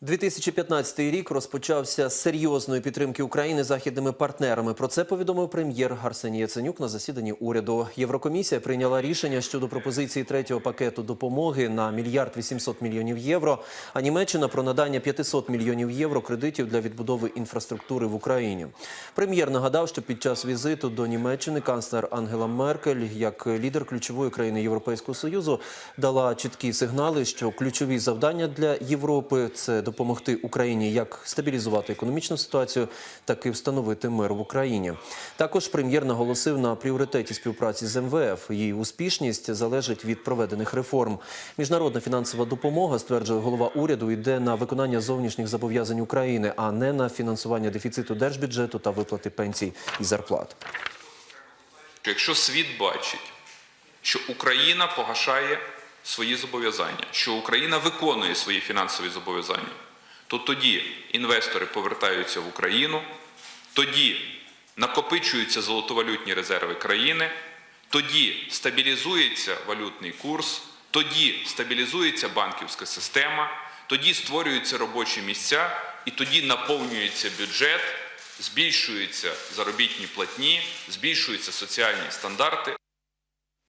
2015 рік розпочався з серйозної підтримки України західними партнерами. Про це повідомив прем'єр Арсеній Яценюк на засіданні уряду. Єврокомісія прийняла рішення щодо пропозиції третього пакету допомоги на мільярд 800 мільйонів євро. А Німеччина про надання 500 мільйонів євро кредитів для відбудови інфраструктури в Україні. Прем'єр нагадав, що під час візиту до Німеччини канцлер Ангела Меркель, як лідер ключової країни Європейського союзу, дала чіткі сигнали, що ключові завдання для Європи це допомогти Україні як стабілізувати економічну ситуацію, так і встановити мир в Україні. Також прем'єр наголосив на пріоритеті співпраці з МВФ. Її успішність залежить від проведених реформ. Міжнародна фінансова допомога, стверджує голова уряду, йде на виконання зовнішніх зобов'язань України, а не на фінансування дефіциту держбюджету та виплати пенсій і зарплат. якщо світ бачить, що Україна погашає свої зобов'язання, що Україна виконує свої фінансові зобов'язання, то тоді інвестори повертаються в Україну, тоді накопичуються золотовалютні резерви країни, тоді стабілізується валютний курс, тоді стабілізується банківська система, тоді створюються робочі місця і тоді наповнюється бюджет збільшуються заробітні платні, збільшуються соціальні стандарти,